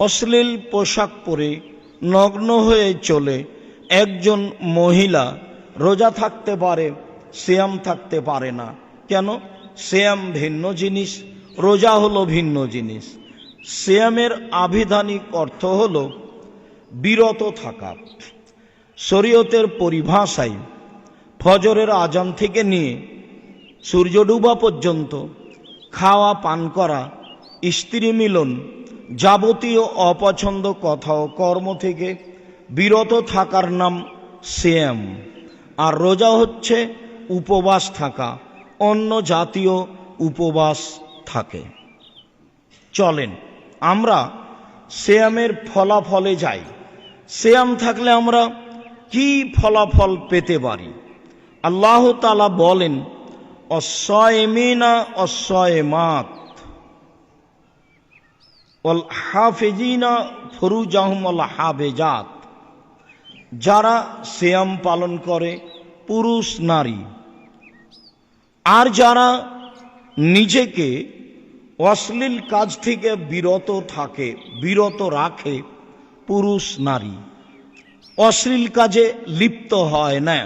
অশ্লীল পোশাক পরে নগ্ন হয়ে চলে একজন মহিলা। রোজা থাকতে পারে শ্যাম থাকতে পারে না। কেন? শ্যাম ভিন্ন জিনিস, রোজা হলো ভিন্ন জিনিস। শ্যামের আবিধানিক অর্থ হল বিরত থাকা। শরীয়তের পরিভাষায় ফজরের আজান থেকে নিয়ে সূর্য ডুবা পর্যন্ত খাওয়া, পান করা, স্ত্রী মিলন যাবতীয় অপছন্দ কথা ও কর্ম থেকে বিরত থাকার নাম শ্যাম আর রোজা হচ্ছে উপবাস থাকা, অন্য জাতীয় উপবাস থাকে। চলেন, আমরা শ্যামের ফলাফলে যাই। শ্যাম থাকলে আমরা কি ফলাফল পেতে পারি? আল্লাহ তালা বলেন অসয়মিনা অসয়মাত অল হাফেজিনা ফরুজাহম অল হাফেজাত যারা শ্যাম পালন করে পুরুষ নারী আর যারা নিজেকে অশ্লীল কাজ থেকে বিরত থাকে বিরত রাখে পুরুষ নারী অশ্লীল কাজে লিপ্ত হয় না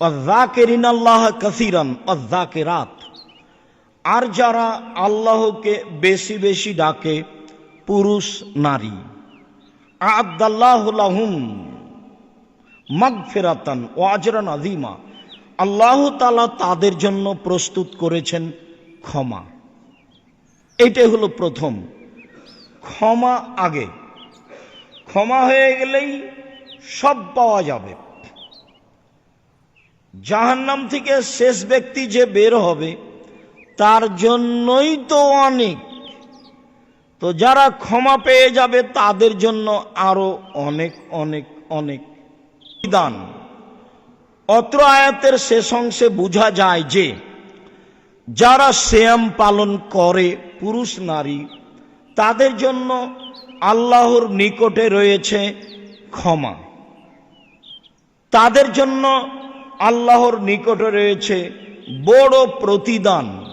অজাকেরিন আল্লাহ কাসিরান অজাকেরাত আর যারা আল্লাহকে বেশি বেশি ডাকে, পুরুষ, নারী। আদাল্লাহুম মাগ ফেরাতান ও আজরান আজিমা আল্লাহ তালা তাদের জন্য প্রস্তুত করেছেন ক্ষমা। এটাই হলো প্রথম। ক্ষমা আগে। ক্ষমা হয়ে গেলেই সব পাওয়া যাবে। জাহান্নাম থেকে শেষ ব্যক্তি যে বের হবে তার জন্যই তো অনেক। তো যারা ক্ষমা পেয়ে যাবে, তাদের জন্য আরও অনেক অনেক অনেক দান অত্র আয়াতের শেষ অংশে বোঝা যায় যে, যারা শ্যাম পালন করে পুরুষ নারী, তাদের জন্য আল্লাহর নিকটে রয়েছে ক্ষমা। তাদের জন্য আল্লাহর নিকটে রয়েছে বড় প্রতিদান।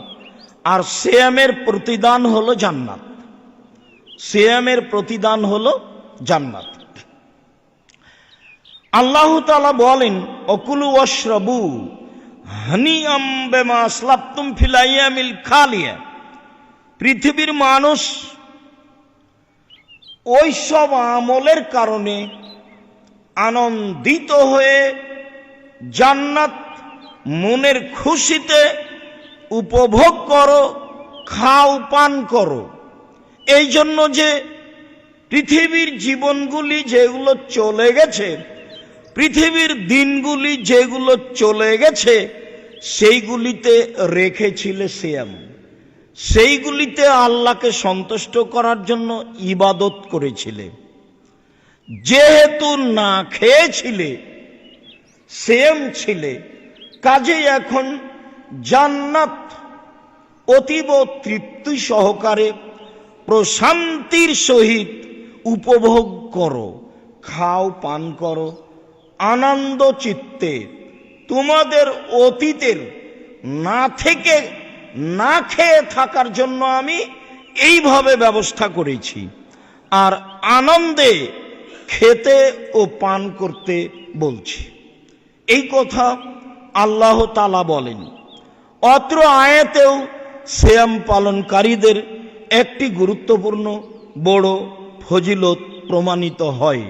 আর শ্যামের প্রতিদান হলো জান্নাত। শ্যামের প্রতিদান হলো জান্নাত। আল্লাহ তালা বলেন, অকুলু অশ্রবু হানি আম্বেমা আসলাপ্তুম ফিলাইয়ামিল খালিয়া। পৃথিবীর মানুষ ওই সব আমলের কারণে আনন্দিত হয়ে জান্নাত মনের খুশিতে উপভোগ করো, খাও, পান করো। এই জন্য যে পৃথিবীর জীবনগুলি যেগুলো চলে গেছে, পৃথিবীর দিনগুলি যেগুলো চলে গেছে, সেইগুলিতে রেখেছিলে শ্যাম সেইগুলিতে আল্লাহকে সন্তুষ্ট করার জন্য ইবাদত করেছিলে। যেহেতু না খেয়েছিলে সেম ছিলে, কাজেই এখন জান্নাত অতীব তৃপ্তি সহকারে প্রশান্তির সহিত উপভোগ করো। খাও, পান করো। আনন্দ চিত্তে তোমাদের অতীতের না থেকে না খেয়ে থাকার জন্য আমি এইভাবে ব্যবস্থা করেছি। আর আনন্দে খেতে ও পান করতে বলছি। এই কথা আল্লাহ তালা বলেন। অত্র আয়াতেও শ্যাম পালনকারীদের একটি গুরুত্বপূর্ণ বড় ফজিলত প্রমাণিত হয়।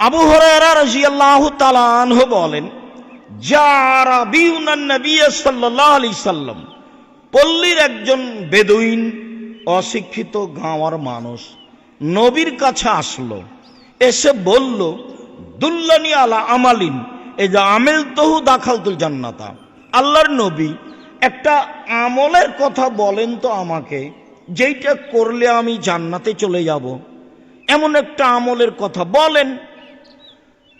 আবু হরারা রাজিয়াল্লাহ তালা আনহু বলেন সাল্লাম, পল্লীর একজন বেদুইন অশিক্ষিত গাঁওয়ার মানুষ নবীর কাছে আসলো, এসে বলল, দুল্লানি আলা আমালিন এই যে আমেল তহু দাখালতুল জান্নাতা, আল্লাহর নবী একটা আমলের কথা বলেন তো আমাকে, যেইটা করলে আমি জান্নাতে চলে যাব। এমন একটা আমলের কথা বলেন।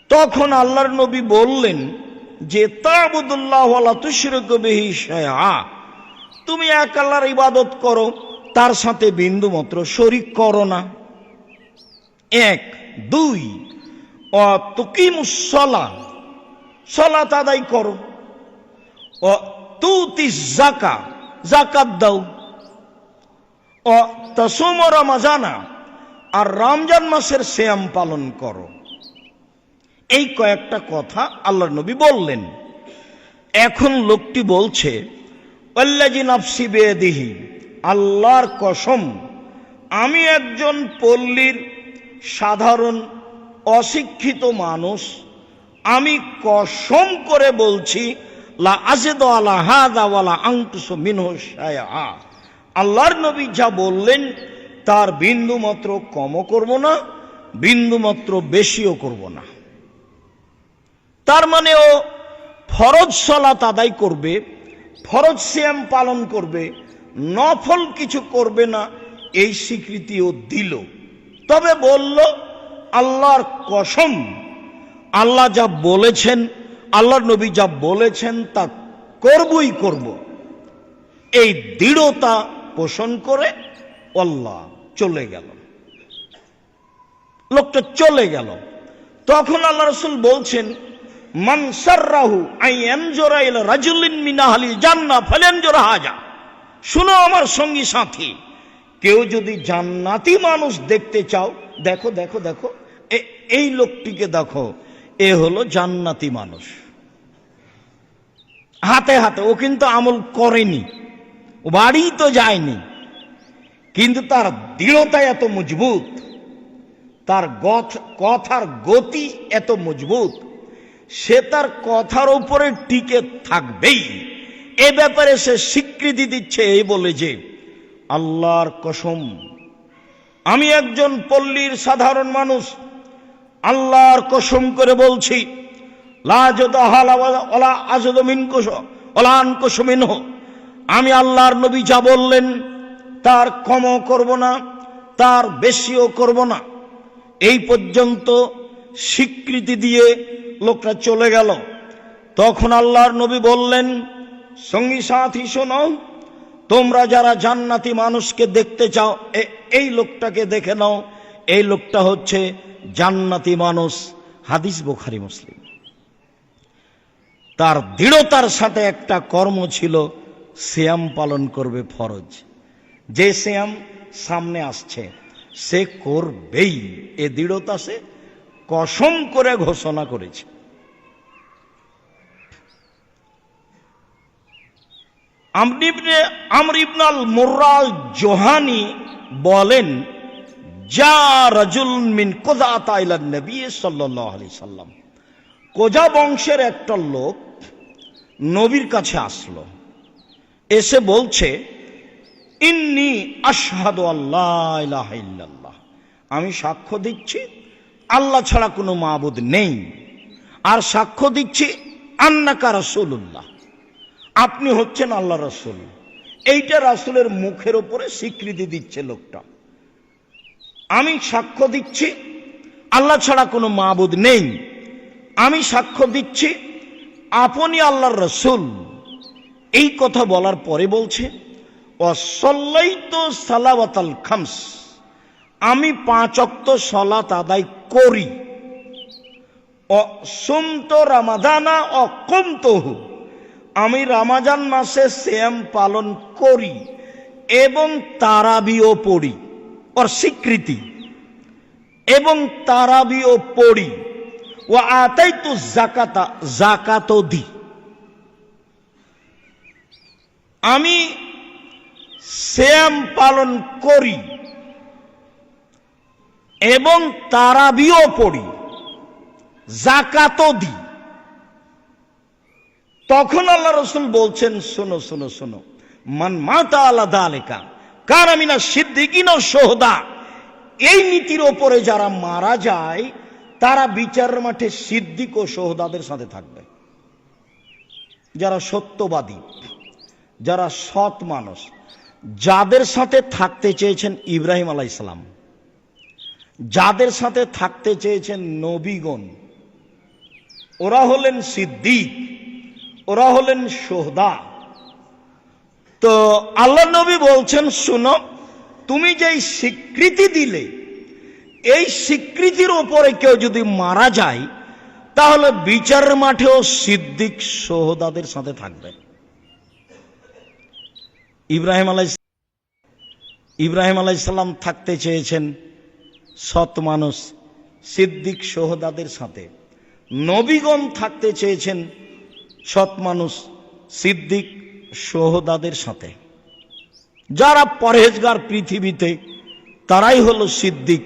তখন আল্লাহর নবী বললেন যে, তাবুদুল্লাহ তুশরকবিহি শায়া তুমি এক আল্লাহর ইবাদত করো, তার সাথে বিন্দু মাত্র শরিক করো না। এক, দুই তুকিমুসলা সলাত আদায় করো। ও তুতি জাকা, জাকাত দাও। ও তসুম রমাজানা আর রমজান মাসের শ্যাম পালন করো। এই কয়েকটা কথা আল্লাহ নবী বললেন। এখন লোকটি বলছে অল্লাজি নাফসি আল্লাহর কসম, আমি একজন পল্লীর সাধারণ অশিক্ষিত মানুষ আমি কসম করে বলছি আল্লাহর নবী যা বললেন, তার বিন্দু মাত্র কমও করব না বিন্দু মাত্র বেশিও করব না। তার মানে ও ফরজ সলাত আদায় করবে, ফরজ সিয়াম পালন করবে, নফল কিছু করবে না, এই স্বীকৃতিও দিল। তবে বলল, আল্লাহর কসম আল্লাহ যা বলেছেন, আল্লাহর নবী যা বলেছেন তা করবই করব। এই দৃঢ়তা পোষণ করে আল্লাহ চলে গেল। লোকটা চলে গেল। তখন আল্লাহ রসুল বলছেন মানসাররাহু আই এনজোরা ইলা রাজুলিন মিনাহালিল জান্না ফালেনজোরা হাজা। শুনো আমার সঙ্গী সাথী, কেউ যদি জান্নাতি মানুষ দেখতে চাও, দেখো দেখো দেখো এই লোকটিকে দেখো এ হলো জান্নাতি মানুষ। হাতে হাতে, ও কিন্তু আমল করেনি, ও বাড়ি তো যায়নি, কিন্তু তার দৃঢ়তা এত মজবুত, তার কথার গতি এত মজবুত, সে তার কথার উপরে টিকে থাকবেই। এ ব্যাপারে সে স্বীকৃতি দিচ্ছে এই বলে যে, আল্লাহর কসম, আমি একজন পল্লীর সাধারণ মানুষ আল্লাহর কসম করে বলছি আমি আল্লাহর নবী যা বললেন, তার কমও করব না, তার বেশিও করব না। এই পর্যন্ত স্বীকৃতি দিয়ে লোকটা চলে গেল। তখন আল্লাহর নবী বললেন, সঙ্গী সাথী শোনো, তোমরা যারা জান্নাতি মানুষকে দেখতে চাও এই লোকটাকে দেখে নাও। এই লোকটা হচ্ছে জান্নাতি মানুষ, হাদিস বোখারি, মুসলিম। তার দৃঢ়তার সাথে একটা কর্ম ছিল শ্যাম পালন করবে ফরজ। যে শ্যাম সামনে আসছে, সে করবেই। এ দৃঢ়তা সে কসম করে ঘোষণা করেছে। আমর ইবনে আমর ইবনাল জোহানি বলেন যা রাজুল মিন কোজা তাইলান নবী আলাইহি সাল্লাম। কোজা বংশের একটা লোক নবীর কাছে আসলো। এসে বলছে, ইন্নি আশহাদু আল্লাহ ইল্লাল্লাহ। আমি সাক্ষ্য দিচ্ছি, আল্লাহ ছাড়া কোনো মাবুদ নেই। আর সাক্ষ্য দিচ্ছি, আন্নাকা রাসূলুল্লাহ। আপনি হচ্ছেন আল্লাহ রসুল। এইটা রাসূলের মুখের উপরে স্বীকৃতি দিচ্ছে লোকটা। আমি সাক্ষ্য দিচ্ছি, আল্লাহ ছাড়া কোনো মাবুদ নেই। আমি সাক্ষ্য দিচ্ছি, আপনি আল্লাহর রসুল। এই কথা বলার পরে বলছে অসল্লাই তো সালাওয়াতাল খামস। আমি পাঁচ অক্ত সলাত আদায় করি। অসুমত রামাদানা অকমতহু। আমি রামাজান মাসে শ্যাম পালন করি এবং তারাবিও পড়ি। ওর স্বীকৃতি এবং তারাবিও পড়ি। ও আতাই তো জাকাতা জাকাতও দিই আমি শ্যাম পালন করি এবং তারাবিও পড়ি জাকাতও দিই তখন আল্লাহ রসুল বলছেন, শোনো শোনো শোনো, মান মাতা আলাদা আলেকা কার আমি না সিদ্দিকি না সোহদা? এই নীতির ওপরে যারা মারা যায়, তারা বিচার মাঠে সিদ্দিক ও সোহদাদের সাথে থাকবে। যারা সত্যবাদী, যারা সৎ মানুষ, যাদের সাথে থাকতে চেয়েছেন ইব্রাহিম আলাইসালাম যাদের সাথে থাকতে চেয়েছেন নবীগণ, ওরা হলেন সিদ্দিক, ওরা হলেন সোহদা। তো আল্লাহ নবী বলছেন, শুনো, তুমি যেই স্বীকৃতি দিলে, এই স্বীকৃতির ওপরে কেউ যদি মারা যায়, তাহলে বিচারের মাঠেও সিদ্দিক সোহদাদের সাথে থাকবে। ইব্রাহিম আলাই ইব্রাহিম আলাইসাল্লাম থাকতে চেয়েছেন সৎ মানুষ সিদ্দিক সোহদাদের সাথে। নবীগণ থাকতে চেয়েছেন সৎ মানুষ সিদ্দিক সোহদাদের সাথে। যারা পরহেজগার পৃথিবীতে, তারাই হলো সিদ্দিক।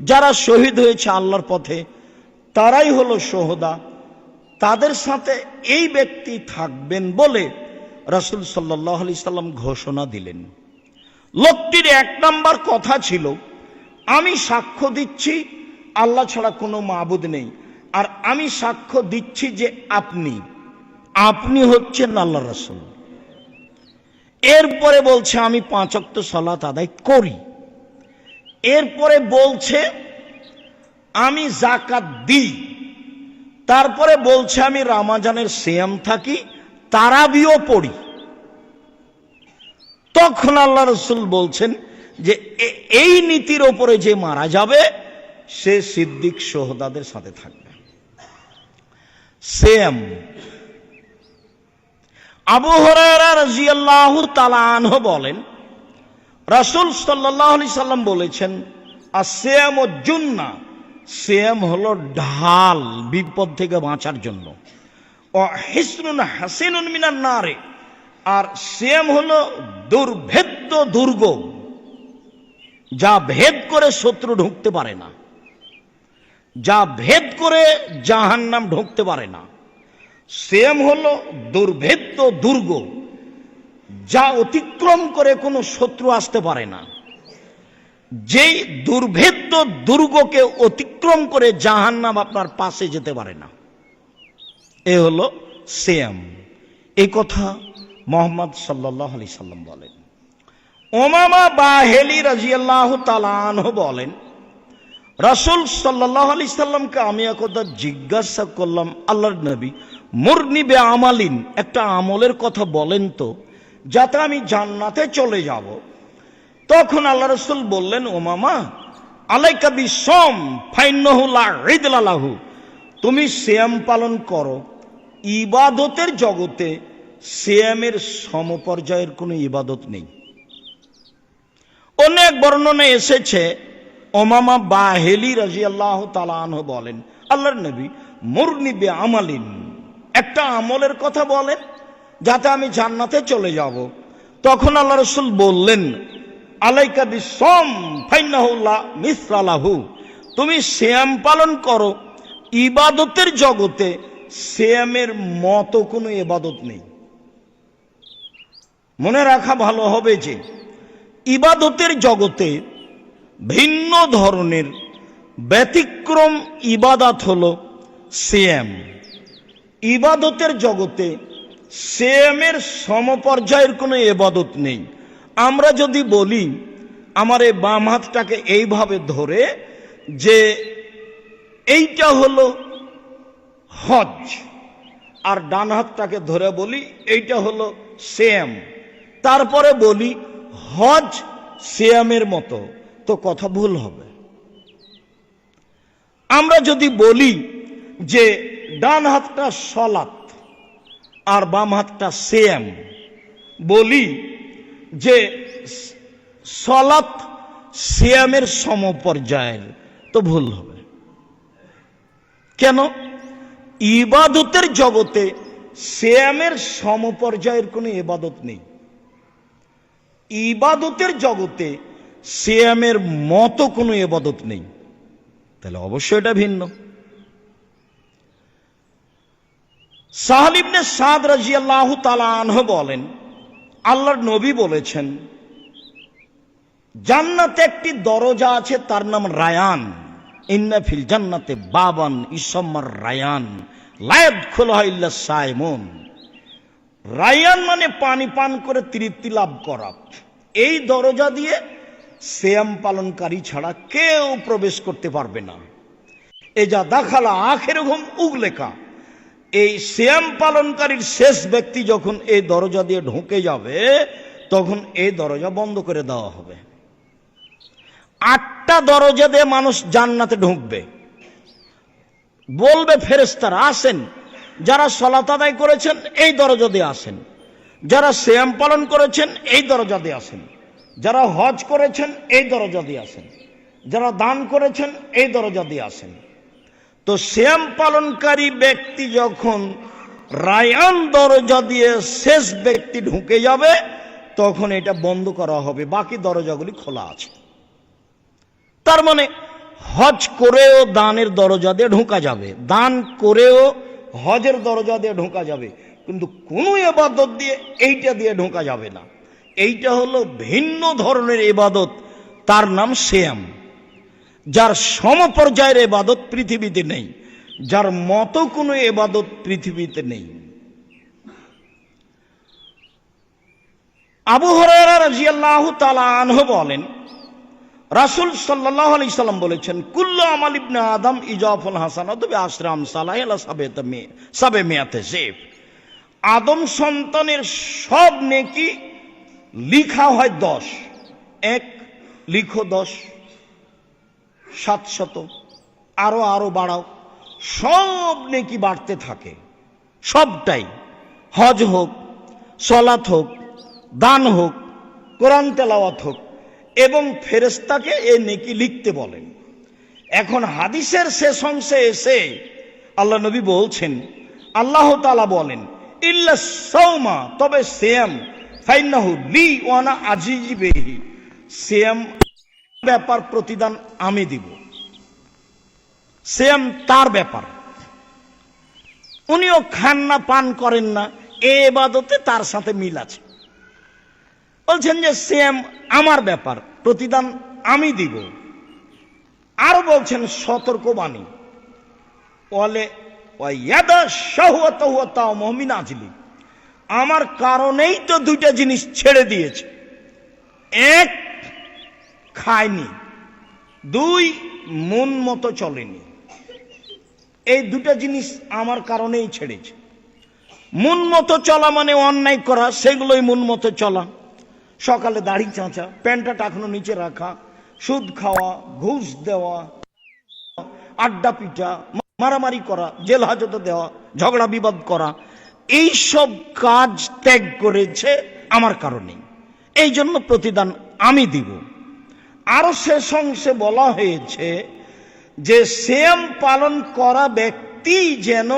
যারা শহীদ হয়েছে আল্লাহর পথে, তারাই হলো সোহদা তাদের সাথে এই ব্যক্তি থাকবেন বলে রাসুল সাল্লাহ আলি সাল্লাম ঘোষণা দিলেন। লোকটির এক নাম্বার কথা ছিল, আমি সাক্ষ্য দিচ্ছি, আল্লাহ ছাড়া কোনো মাবুদ নেই। আর আমি সাক্ষ্য দিচ্ছি যে আপনি আপনি হচ্ছেন আল্লাহ রসুল। এরপরে বলছে, আমি পাঁচক্ত সলাত আদায় করি। এরপরে বলছে, আমি জাকাত দিই। তারপরে বলছে, আমি রামাজানের সিয়াম থাকি, তারাবিও পড়ি। তখন আল্লাহ রসুল বলছেন যে এই নীতির ওপরে যে মারা যাবে, সে সিদ্দিক সোহদাদের সাথে থাকবে। সেম আবু হরারা রাজিয়াল্লাহু তালানহ বলেন, রাসূল সাল্লাল্লাহু আলাইহি সাল্লাম বলেছেন আসিয়াম ও জুন্না সিয়াম হলো ঢাল, বিপদ থেকে বাঁচার জন্য। ও হিসনুন হাসিনুন মিনার নারে আর সিয়াম হলো দুর্ভেদ্য দুর্গ যা ভেদ করে শত্রু ঢুকতে পারে না। যা ভেদ করে জাহান্নাম ঢুকতে পারে না। সেম হলো দুর্ভেদ্য দুর্গ যা অতিক্রম করে কোনো শত্রু আসতে পারে না। যেই দুর্ভেদ্য, দুর্গকে অতিক্রম করে জাহান্নাম আপনার পাশে যেতে পারে না। এ হলো সেম। এই কথা মোহাম্মদ সাল্লাহ আলি সাল্লাম বলেন। ওমামা বাহেলি রাজিয়াল্লাহ তালানহ বলেন, রাসুল সাল্লাহ আলি সাল্লামকে আমি একদা জিজ্ঞাসা করলাম, আল্লাহর নবী মুরনিবে আমালিন একটা আমলের কথা বলেন তো, যাতে আমি জান্নাতে চলে যাব। তখন আল্লাহ রসুল বললেন, ও মামা, আলাইকা বিসম ফাইন্নহুল্লাহ রিদলালাহু তুমি সিয়াম পালন করো। ইবাদতের জগতে সিয়ামের সমপর্যায়ের কোনো ইবাদত নেই। অনেক বর্ণনা এসেছে। ওমামা বাহেলি রাজি আল্লাহ তালাহ বলেন, আল্লাহর নবী মুরনিবে আমালিন একটা আমলের কথা বলেন, যাতে আমি জান্নাতে চলে যাব। তখন আল্লাহ রসুল বললেন, আলাইকা বিসম ফাইনাহুল্লাহ মিসরালাহু তুমি শ্যাম পালন করো, ইবাদতের জগতে শ্যামের মতো কোনো ইবাদত নেই। মনে রাখা ভালো হবে যে, ইবাদতের জগতে ভিন্ন ধরনের ব্যতিক্রম ইবাদত হল সিএম ইবাদতের জগতে সিএমের সমপর্যায়ের কোনো ইবাদত নেই। আমরা যদি বলি, আমার এই বাম হাতটাকে এইভাবে ধরে যে এইটা হলো হজ, আর ডান হাতটাকে ধরে বলি এইটা হলো সেম তারপরে বলি হজ সিয়ামের মতো, তো কথা ভুল হবে। আমরা যদি বলি যে ডান হাতটা সলাত আর বাম হাতটা সেম। বলি যে সলাত সিয়ামের সমপর্যায়ের তো ভুল হবে। কেন? ইবাদতের জগতে সিয়ামের সমপর্যায়ের কোনো ইবাদত নেই। ইবাদতের জগতে সিয়ামের মতো কোনো ইবাদত নেই। তাহলে অবশ্যই এটা ভিন্ন। সাহালিবনে সাদ রাজিয়াল্লাহ তালাহ বলেন, আল্লাহর নবী বলেছেন, জান্নাতে একটি দরজা আছে, তার নাম রায়ান। ইন্না ফিল জান্নাতে বাবান ইসম্মার রায়ান লায়দ খোলা ইল্লা সাইমন। রায়ান মানে পানি পান করে তৃপ্তি লাভ করা। এই দরজা দিয়ে শ্যাম পালনকারী ছাড়া কেউ প্রবেশ করতে পারবে না। এ যা দেখালা আখের ঘুম উগলেখা এই শ্যাম পালনকারীর শেষ ব্যক্তি যখন এই দরজা দিয়ে ঢুকে যাবে, তখন এই দরজা বন্ধ করে দেওয়া হবে। আটটা দরজা দিয়ে মানুষ জান্নাতে ঢুকবে। বলবে ফেরেস্তারা আসেন। যারা সলাত আদায় করেছেন, এই দরজা দিয়ে আসেন। যারা শ্যাম পালন করেছেন, এই দরজা দিয়ে আসেন। যারা হজ করেছেন, এই দরজা দিয়ে আসেন। যারা দান করেছেন, এই দরজা দিয়ে আসেন। তো শ্যাম পালনকারী ব্যক্তি যখন রায়ান দরজা দিয়ে শেষ ব্যক্তি ঢুকে যাবে, তখন এটা বন্ধ করা হবে, বাকি দরজাগুলি খোলা আছে। তার মানে হজ করেও দানের দরজা দিয়ে ঢোকা যাবে, দান করেও হজের দরজা দিয়ে ঢোকা যাবে, কিন্তু কোনো এবাদত দিয়ে এইটা দিয়ে ঢোকা যাবে না। এইটা হলো ভিন্ন ধরনের এবাদত, তার নাম শ্যাম। যার সমপর্যায়ের এবাদত পৃথিবীতে নেই, যার মতো কোনো এবাদত পৃথিবীতে নেই। আবু হরারা তাআলা আনহু বলেন, রাসূল সাল্লাল্লাহু আলাইহি সাল্লাম বলেছেন, কুল্লু আমাল ইবনে আদম ইজাফুল হাসানাত বি আশরাম সালাহ সাবে মিয়াতে সেফ। আদম সন্তানের সব নেকি লিখা হয় দশ। এক, লিখো দশ। সাতশত আরও আরও বাড়াও। সব নেকি বাড়তে থাকে। সবটাই। হজ হোক, সলাৎ হোক, দান হোক, কোরআন তেলাওয়াত হোক, এবং ফেরেস্তাকে এ নেকি লিখতে বলেন। এখন হাদিসের শেষ অংশে এসে আল্লাহ নবী বলছেন, আল্লাহ তালা বলেন, ইল্লা সৌমা তবে সেম ফাইনাহু লি ওয়ানা আজিজি বেহি। সেম ব্যাপার প্রতিদান আমি দিব। সেম তার ব্যাপার। উনিও খান না পান করেন না, এ এবাদতে তার সাথে মিল আছে। বলছেন যে, সেম আমার ব্যাপার, প্রতিদান আমি দিব। আর বলছেন, সতর্কবাণী। বলে আমার কারণেই তো দুইটা জিনিস ছেড়ে দিয়েছে। এক খায়নি। দুই, মন মতো চলেনি। এই দুটা জিনিস আমার কারণেই ছেড়েছে। মন মতো চলা মানে অন্যায় করা, সেগুলোই মন মতো চলা। সকালে দাড়ি চাঁচা, প্যান্টটা টাকনো নিচে রাখা, সুদ খাওয়া, ঘুষ দেওয়া, আড্ডা পিটা, মারামারি করা, জেল হাজতে দেওয়া, ঝগড়া বিবাদ করা এই সব কাজ ত্যাগ করেছে আমার কারণে এই জন্য প্রতিদান আমি দিব। আরও শেষ অংশে বলা হয়েছে যে সেম পালন করা ব্যক্তি যেন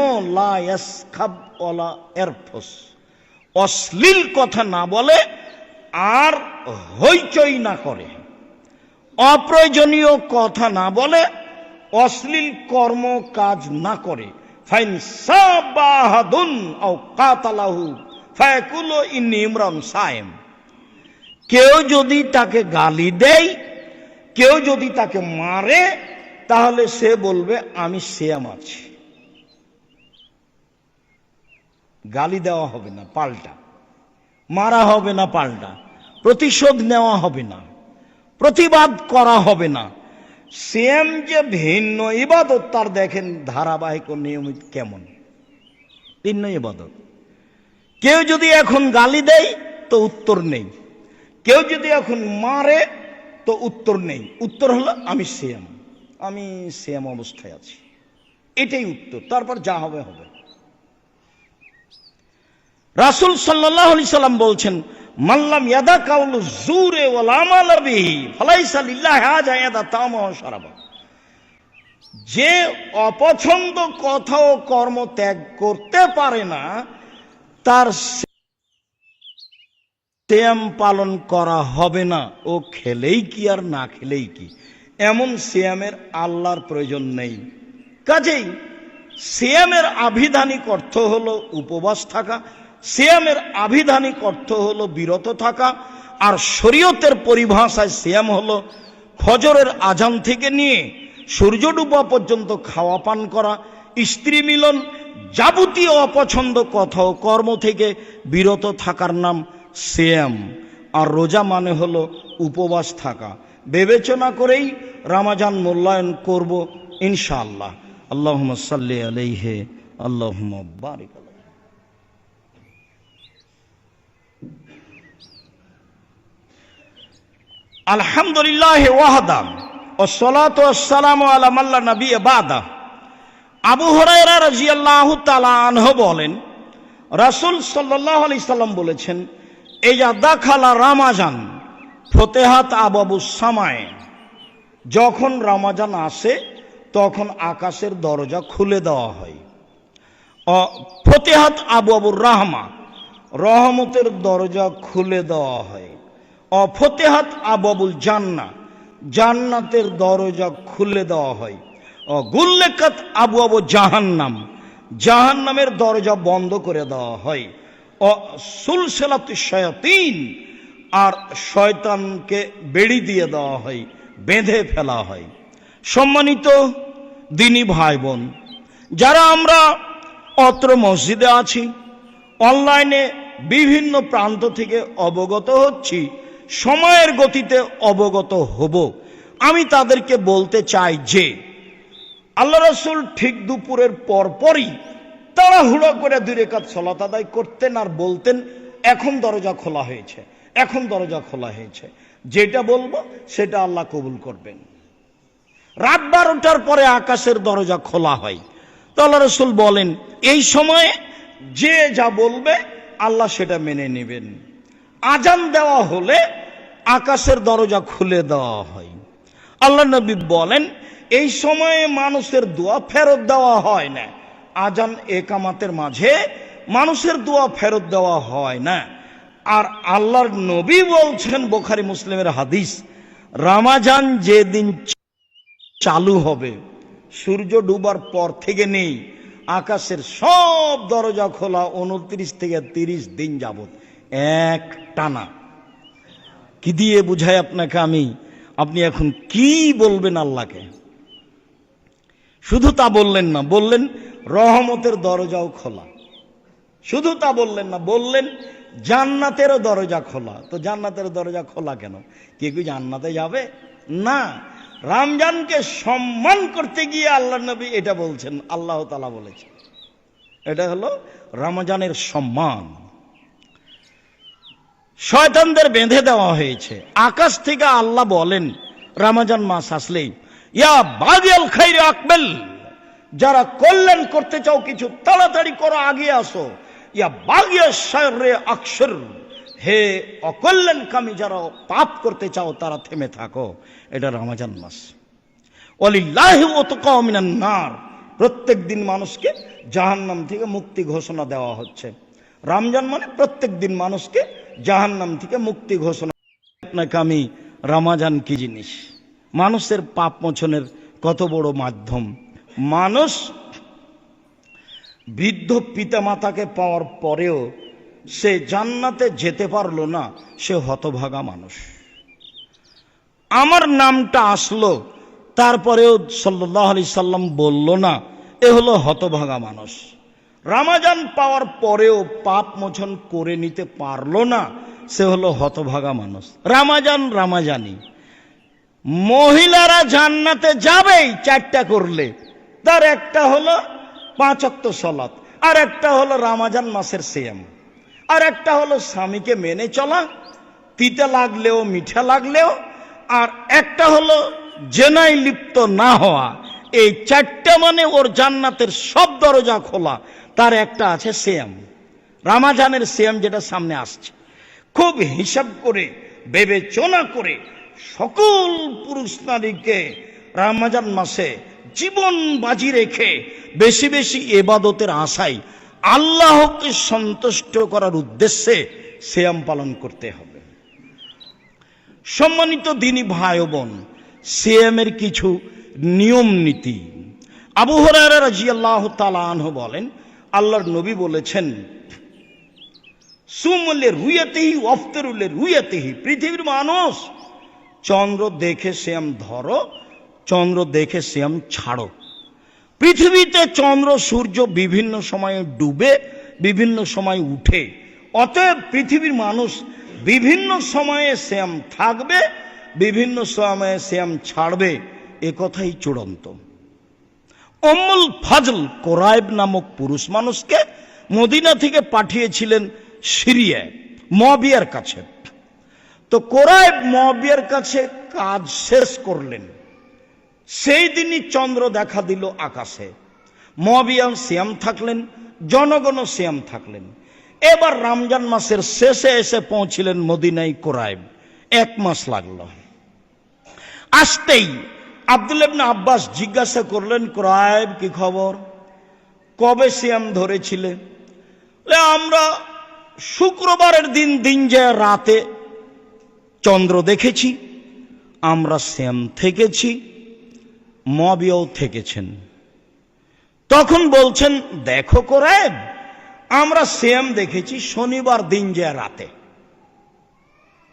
অশ্লীল কথা না বলে আর হইচই না করে। অপ্রয়োজনীয় কথা না বলে অশ্লীল কর্ম কাজ না করে। ফাইন কাতালাহু ইন সায়েম। কেউ যদি তাকে গালি দেয় কেউ যদি তাকে মারে, তাহলে সে বলবে, আমি শ্যাম আছি। গালি দেওয়া হবে না, পাল্টা। মারা হবে না, পাল্টা। প্রতিশোধ নেওয়া হবে না। প্রতিবাদ করা হবে না। সেম যে ভিন্ন ইবাদত, তার দেখেন ধারাবাহিক ও নিয়মিত কেমন। ভিন্ন ইবাদত। কেউ যদি এখন গালি দেয়, তো উত্তর নেই। কেউ যদি এখন মারে তো উত্তর নেই। উত্তর হলো, আমি সেম আমি সেম অবস্থায় আছি। এটাই উত্তর। তারপর যা হবে হবে। রাসুল সাল্লাহ আলি সাল্লাম বলছেন মাল্লাম ইয়াদা কাউলু জুরে যে অপছন্দ কথা ও কর্ম ত্যাগ করতে পারে না, তার শ্যাম পালন করা হবে না। ও খেলেই কি আর না খেলেই কি? এমন শ্যামের আল্লাহর প্রয়োজন নেই। কাজেই শ্যামের আভিধানিক অর্থ হলো উপবাস থাকা সিয়ামের আভিধানিক অর্থ হলো বিরত থাকা, আর শরীয়তের পরিভাষায় সিয়াম হলো ফজরের আজান থেকে নিয়ে সূর্য ডুবা পর্যন্ত খাওয়া পান করা, স্ত্রী মিলন যাবতীয় অপছন্দ কথা ও কর্ম থেকে বিরত থাকার নাম সিয়াম। আর রোজা মানে হলো উপবাস থাকা। বিবেচনা করেই রামাজান মূল্যায়ন করব ইনশাআল্লাহ। আল্লাহ সাল্লি আলাইহে আল্লাহ বারিক আলহামদুলিল্লাহ ওয়াহদাম ও সলাত সালাম আলামাল্লা নবী বাদা। আবু হরাইরা রাজিয়াল্লাহ তালাহ বলেন, রাসুল সাল্লাহ আলি সাল্লাম বলেছেন এই যা দাখালা রামাজান, ফতেহাত আবাবু সামায়। যখন রামাজান আসে, তখন আকাশের দরজা খুলে দেওয়া হয়। ফতেহাত আবু আবুর রাহমা, রহমতের দরজা খুলে দেওয়া হয়। অফতেহাত আবু আবুল জান্না জান্নাতের দরজা খুলে দেওয়া হয়। গুল্লেকাত আবু আবু জাহান্নাম, জাহান্নামের দরজা বন্ধ করে দেওয়া হয়। সুলসেলাত শয়াতিন, আর শয়তানকে বেড়ি দিয়ে দেওয়া হয়, বেঁধে ফেলা হয়। সম্মানিত দিনী ভাই বোন যারা আমরা অত্র মসজিদে আছি, অনলাইনে বিভিন্ন প্রান্ত থেকে অবগত হচ্ছি, সময়ের গতিতে অবগত হব। আমি তাদেরকে বলতে চাই যে, আল্লাহ রসুল ঠিক দুপুরের পরপরই তাড়াহুড়ো করে দুই রেখাত সলাত আদায় করতেন আর বলতেন, এখন দরজা খোলা হয়েছে, এখন দরজা খোলা হয়েছে। যেটা বলব, সেটা আল্লাহ কবুল করবেন। রাত বারোটার পরে আকাশের দরজা খোলা হয়। তো রসুল বলেন, এই সময়ে যে যা বলবে, আল্লাহ সেটা মেনে নেবেন। আজান দেওয়া হলে আকাশের দরজা খুলে দেওয়া হয়। আল্লাহ নবী বলেন, এই সময়ে মানুষের দোয়া ফেরত দেওয়া হয় না। আজান একামাতের মাঝে মানুষের দোয়া ফেরত দেওয়া হয় না। আর আল্লাহর নবী বলছেন, বোখারি মুসলিমের হাদিস, রামাজান যেদিন চালু হবে, সূর্য ডুবার পর থেকে নেই, আকাশের সব দরজা খোলা, উনত্রিশ থেকে তিরিশ দিন যাবত এক টানা। কি দিয়ে বুঝাই আপনাকে আমি? আপনি এখন কি বলবেন আল্লাহকে? শুধু তা বললেন না, বললেন রহমতের দরজাও খোলা। শুধু তা বললেন না, বললেন, জান্নাতেরও দরজা খোলা। তো জান্নাতের দরজা খোলা কেন? কে কি জান্নাতে যাবে? না, রামজানকে সম্মান করতে গিয়ে আল্লাহ নবী এটা বলছেন, আল্লাহ তালা বলেছেন। এটা হলো রমজানের সম্মান। শয়তানদের বেঁধে দেওয়া হয়েছে। আকাশ থেকে আল্লাহ বলেন, রামাজান মাস আসলেই, ইয়া বাগিয়াল খাইরে আকবেল যারা কল্যাণ করতে চাও কিছু তাড়াতাড়ি করো আগে আসো। ইয়া বাগিয়া আকসর। হে অকল্যাণকামী যারা পাপ করতে চাও, তারা থেমে থাকো। এটা রমাজান মাস। নার। প্রত্যেক দিন মানুষকে জাহান্নাম থেকে মুক্তি ঘোষণা দেওয়া হচ্ছে। রমজান মানে প্রত্যেক দিন মানুষকে জাহান্নাম থেকে মুক্তি ঘোষণা। আপনাকে আমি রামাজান কি জিনিস? মানুষের পাপ মোচনের কত বড় মাধ্যম। মানুষ বৃদ্ধ পিতামাতাকে পাওয়ার পরেও সে জান্নাতে যেতে পারল না, সে হতভাগা মানুষ। আমার নামটা আসলো, তারপরেও সাল্লাহ আলি সাল্লাম বলল না, এ হলো হতভাগা মানুষ। রামাজান পাওয়ার পরেও পাপ মোচন করে নিতে পারল না, সে হলো হতভাগা মানুষ। রামাজান রামাজানি। মহিলারা জান্নাতে যাবেই চারটা করলে তার একটা হলো পাঁচক্ত সলাৎ আর একটা হলো রামাজান মাসের সেম আর একটা হলো স্বামীকে মেনে চলা, তিতে লাগলেও, মিঠা লাগলেও, আর একটা হলো জেনাই লিপ্ত না হওয়া, এই চারটা মানে ওর জান্নাতের সব দরজা খোলা, তার একটা আছে সেম রামাজানের সেম যেটা সামনে আসছে। খুব হিসাব করে বিবেচনা করে সকল পুরুষ নারীকে রামাজান মাসে জীবন বাজি রেখে বেশি বেশি এবাদতের আশায় আল্লাহকে সন্তুষ্ট করার উদ্দেশ্যে শ্যাম পালন করতে হবে। সম্মানিত দিনী ভাই বোন সিএমের কিছু নিয়ম নীতি। আবু হরারা রাজি আল্লাহ তালাহ বলেন, আল্লাহর নবী বলেছেন সুমলে রুইয়াতেহি অফতেরুলে রুইয়াতেহি, পৃথিবীর মানুষ চন্দ্র দেখে শ্যাম ধরো চন্দ্র দেখে শ্যাম ছাড়ো। পৃথিবীতে চন্দ্র, সূর্য বিভিন্ন সময়ে ডুবে, বিভিন্ন সময় উঠে। অতএব পৃথিবীর মানুষ বিভিন্ন সময়ে শ্যাম থাকবে, বিভিন্ন সময়ে শ্যাম ছাড়বে। এ কথাই চূড়ান্ত। অমুল ফাজল কোরাইব নামক পুরুষ মানুষকে মদিনা থেকে পাঠিয়েছিলেন সিরিয়ায়, মবিয়ার কাছে। তো কোরাইব মবিয়ার কাছে কাজ শেষ করলেন। সেই দিনই চন্দ্র দেখা দিল আকাশে। মবিয়াম শ্যাম থাকলেন জনগণ শ্যাম থাকলেন। এবার রমজান মাসের শেষে এসে পৌঁছিলেন মদিনাই কোরাইব। এক মাস লাগল। আসতেই আব্দুল আব্বাস জিজ্ঞাসা করলেন, ক্রাইব কি খবর? কবে সিয়াম ধরেছিলে? আমরা শুক্রবারের দিন দিন যে রাতে চন্দ্র দেখেছি, আমরা শ্যাম থেকেছি। মবিয়াও থেকেছেন। তখন বলছেন, দেখো করে আমরা শ্যাম দেখেছি শনিবার দিন যে রাতে।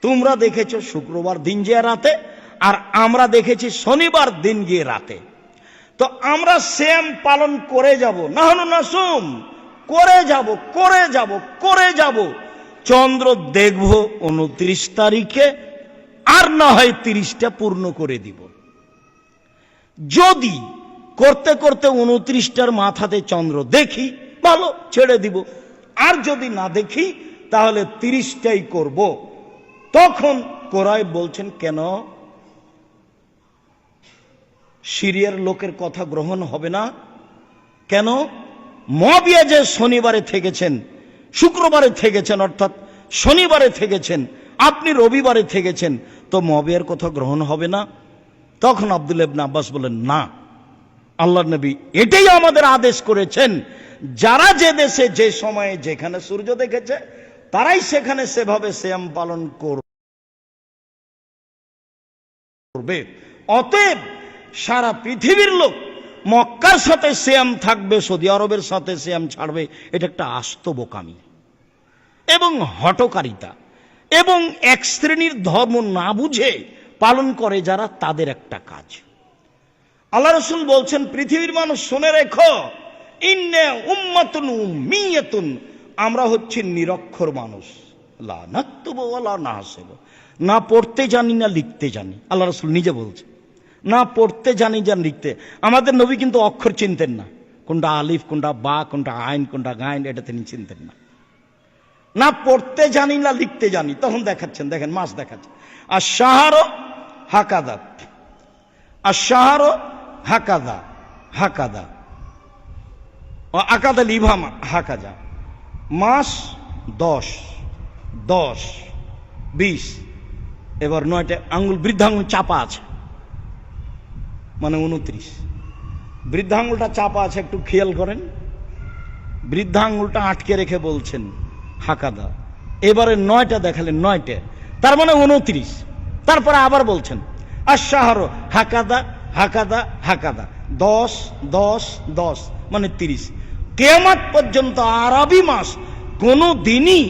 তোমরা দেখেছ শুক্রবার দিন যে রাতে, আর আমরা দেখেছি শনিবার দিন গিয়ে রাতে। তো আমরা শ্যাম পালন করে যাব। না হলো না সোম করে যাব করে যাব করে যাব। চন্দ্র দেখব উনত্রিশ তারিখে, আর না হয় তিরিশটা পূর্ণ করে দিব। যদি করতে করতে উনত্রিশটার মাথাতে চন্দ্র দেখি, ভালো, ছেড়ে দিব। আর যদি না দেখি, তাহলে তিরিশটাই করব। তখন কোরআই বলছেন, কেন? সিরিয়ার লোকের কথা গ্রহণ হবে না। কেন? মবিয়া যে শনিবারে থেকেছেন, শুক্রবারে থেকেছেন, অর্থাৎ শনিবারে থেকেছেন, আপনি রবিবারে থেকেছেন, তো মবিয়ার কথা গ্রহণ হবে না। তখন আব্দুল ইবনে আব্বাস বলেন না আল্লাহ নবী এটাই আমাদের আদেশ করেছেন। যারা যে দেশে, যে সময়ে যেখানে সূর্য দেখেছে, তারাই সেখানে সেভাবে শ্যাম পালন করবে। অতএব সারা পৃথিবীর লোক মক্কার সাথে শ্যাম থাকবে, সৌদি আরবের সাথে শ্যাম ছাড়বে, এটা একটা আস্ত বোকামি। এবং হটকারিতা এবং এক শ্রেণির ধর্ম না বুঝে পালন করে যারা তাদের একটা কাজ। আল্লাহ রসুল বলছেন, পৃথিবীর মানুষ শুনে রেখো, ইন্নে উম্মাতুন উম্মিয়াতুন, আমরা হচ্ছি নিরক্ষর মানুষ। না পড়তে জানি, না লিখতে জানি। আল্লাহ রসুল নিজে বলছে না পড়তে জানি যা লিখতে। আমাদের নবী কিন্তু অক্ষর চিনতেন না। কোনটা আলিফ, কোনটা বা, কোনটা আইন, কোনটা গাইন, এটা তিনি চিনতেন না। না পড়তে জানি, না লিখতে জানি। তখন দেখাচ্ছেন, দেখেন মাস দেখাচ্ছেন আর সাহারো হাকাদাত আর সাহারো হাকাদা। হাকাদা আকাদা লিভামা, হাকাজা। মাস, দশ দশ, বিশ। এবার নয়টা আঙ্গুল বৃদ্ধাঙ্গুল চাপা আছে। মানে উনত্রিশ। বৃদ্ধাঙ্গুলটা চাপা আছে, একটু খেয়াল করেন। বৃদ্ধাঙ্গুলটা আটকে রেখে বলছেন হাকাদা। এবারে নয়টা দেখালেন, নয়টা। তার মানে উনত্রিশ। তারপরে আবার বলছেন আর শাহরো হাকাদা হাকাদা হাকাদা, দশ দশ দশ মানে তিরিশ। কেয়ামাত পর্যন্ত আরবি মাস কোনো দিনই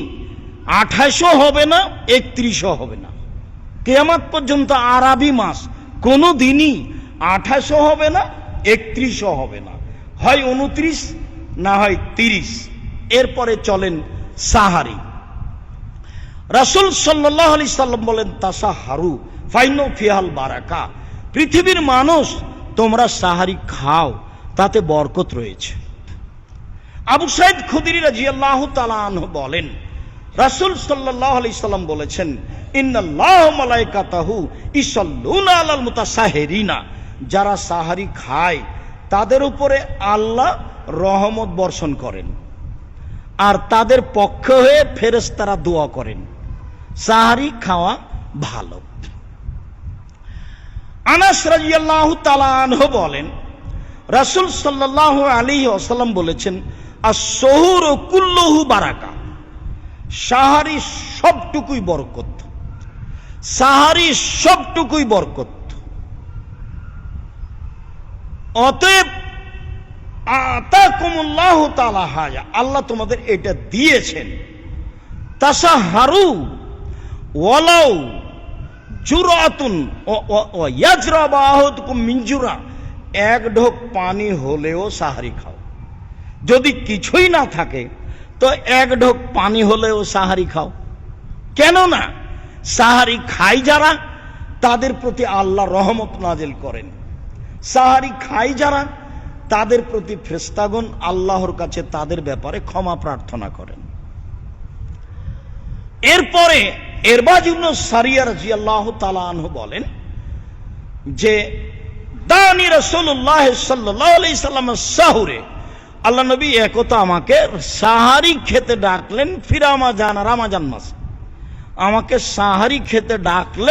আঠাশও হবে না একত্রিশও হবে না। কেয়ামাত পর্যন্ত আরবি মাস কোনো দিনই আঠাশও হবে না একত্রিশও হবে না। হয় উনত্রিশ না হয় তিরিশ। এরপরে চলেন সাহারি। রাসুল সাল্লাহ আলি সাল্লাম বলেন তাসা হারু ফাইনো ফিহাল বারাকা। পৃথিবীর মানুষ, তোমরা সাহারি খাও, তাতে বরকত রয়েছে। আবু সাইদ খুদির রাজি আল্লাহ তালাহ বলেন, রাসুল সাল্লাহ আলি সাল্লাম বলেছেন, ইন্নাল্লাহ মালাইকাতাহু ইসাল্লুনা আলাল মুতাসাহেরিনা। যারা সাহারি খায়, তাদের উপরে আল্লাহ রহমত বর্ষণ করেন। আর তাদের পক্ষ হয়ে ফেরেশতারা দোয়া করেন। সাহারি খাওয়া ভালো। আনাস রাজিয়াল্লাহু তালানহ বলেন, রাসুল সাল্লাহ আলী আসাল্লাম বলেছেন আর শহুর ও কুল্লহু বারাকা। সাহারি সবটুকুই বরকত। সাহারি সবটুকুই বরকত। অতএব, আতাকুমুল্লাহ তাআলা হাজা আল্লাহ তোমাদের এটা দিয়েছেন। তাসা হারু ওয়ালাউ জুরাতুন ইয়াজরা বাহুদকুম মিনজুরা এক ঢোক পানি হলেও সাহারি খাও। যদি কিছুই না থাকে, তো এক ঢোক পানি হলেও সাহারি খাও। কেন না সাহারি খাই যারা, তাদের প্রতি আল্লাহ রহমত নাজিল করেন। সাহারি খাই যারা, তাদের প্রতি ফ্রেস্তাগন আল্লাহর কাছে তাদের ব্যাপারে ক্ষমা প্রার্থনা করেন। এরপরে বলেন যে, দানি আলি সাল্লাম সাহুরে, আল্লাহ নবী একতা আমাকে সাহারি খেতে ডাকলেন ফিরামা জান, রামাজান মাস। আমাকে সাহারি খেতে ডাকলে